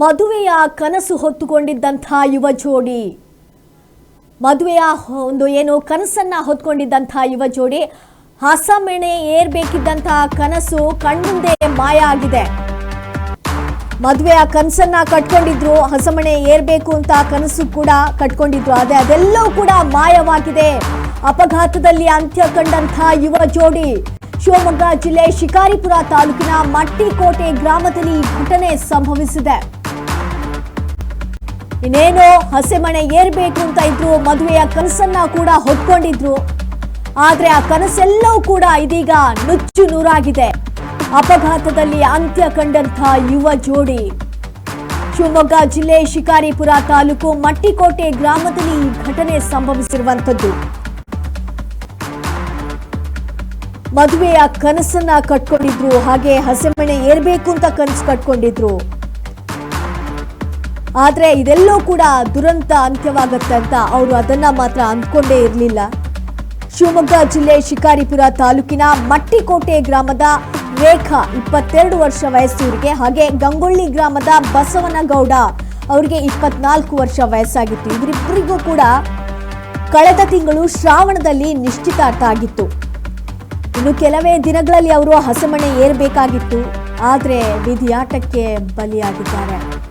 ಮದುವೆಯ ಕನಸು ಹೊತ್ತುಕೊಂಡಿದ್ದಂಥ ಯುವ ಜೋಡಿ. ಮದುವೆಯ ಒಂದು ಏನು ಕನಸನ್ನು ಹೊತ್ಕೊಂಡಿದ್ದಂಥ ಯುವ ಜೋಡಿ. ಹಸಮೆಣೆ ಏರ್ಬೇಕಿದ್ದಂತಹ ಕನಸು ಕಣ್ಮುಂದೆ ಮಾಯ ಆಗಿದೆ ಮದುವೆಯ ಕನಸನ್ನ ಕಟ್ಕೊಂಡಿದ್ರು ಹಸಮಣೆ ಏರ್ಬೇಕು ಅಂತ ಕನಸು ಕೂಡ ಕಟ್ಕೊಂಡಿದ್ರು ಅದೇ ಅದೆಲ್ಲವೂ ಕೂಡ ಮಾಯವಾಗಿದೆ. ಅಪಘಾತದಲ್ಲಿ ಅಂತ್ಯ ಕಂಡಂಥ ಯುವ ಜೋಡಿ. ಶಿವಮೊಗ್ಗ ಜಿಲ್ಲೆ ಶಿಕಾರಿಪುರ ತಾಲೂಕಿನ ಮಟ್ಟಿಕೋಟೆ ಗ್ರಾಮದಲ್ಲಿ ಘಟನೆ ಸಂಭವಿಸಿದೆ. ಇನ್ನೇನು ಹಸೆಮಣೆ ಏರ್ಬೇಕು ಅಂತ ಇದ್ರು, ಮದುವೆಯ ಕನಸನ್ನ ಕೂಡ ಹೊತ್ಕೊಂಡಿದ್ರು. ಆದ್ರೆ ಆ ಕನಸೆಲ್ಲವೂ ಕೂಡ ಇದೀಗ ನುಚ್ಚು ನೂರಾಗಿದೆ. ಅಪಘಾತದಲ್ಲಿ ಅಂತ್ಯ ಕಂಡಂಥ ಯುವ ಜೋಡಿ. ಶಿವಮೊಗ್ಗ ಜಿಲ್ಲೆ ಶಿಕಾರಿಪುರ ತಾಲೂಕು ಮಟ್ಟಿಕೋಟೆ ಗ್ರಾಮದಲ್ಲಿ ಈ ಘಟನೆ ಸಂಭವಿಸಿರುವಂತದ್ದು ಮದುವೆಯ ಕನಸನ್ನ ಕಟ್ಕೊಂಡಿದ್ರು, ಹಾಗೆ ಹಸೆಮಣೆ ಏರ್ಬೇಕು ಅಂತ ಕನಸು ಕಟ್ಕೊಂಡಿದ್ರು. ಆದ್ರೆ ಇದೆಲ್ಲವೂ ಕೂಡ ದುರಂತ ಅಂತ್ಯವಾಗತ್ತೆ ಅಂತ ಅವರು ಅದನ್ನ ಮಾತ್ರ ಅಂದ್ಕೊಂಡೇ ಇರಲಿಲ್ಲ. ಶಿವಮೊಗ್ಗ ಜಿಲ್ಲೆ ಶಿಕಾರಿಪುರ ತಾಲೂಕಿನ ಮಟ್ಟಿಕೋಟೆ ಗ್ರಾಮದ ರೇಖಾ ಇಪ್ಪತ್ತೆರಡು ವರ್ಷ ವಯಸ್ಸಿವರಿಗೆ ಹಾಗೆ ಗಂಗೊಳ್ಳಿ ಗ್ರಾಮದ ಬಸವನಗೌಡ ಅವರಿಗೆ ಇಪ್ಪತ್ನಾಲ್ಕು ವರ್ಷ ವಯಸ್ಸಾಗಿತ್ತು. ಇವರಿಬ್ಬರಿಗೂ ಕೂಡ ಕಳೆದ ತಿಂಗಳು ಶ್ರಾವಣದಲ್ಲಿ ನಿಶ್ಚಿತಾರ್ಥ ಆಗಿತ್ತು. ಇನ್ನು ಕೆಲವೇ ದಿನಗಳಲ್ಲಿ ಅವರು ಹಸಮಣೆ ಏರ್ಬೇಕಾಗಿತ್ತು. ಆದರೆ ವಿಧಿಯಾಟಕ್ಕೆ ಬಲಿಯಾಗಿದ್ದಾರೆ.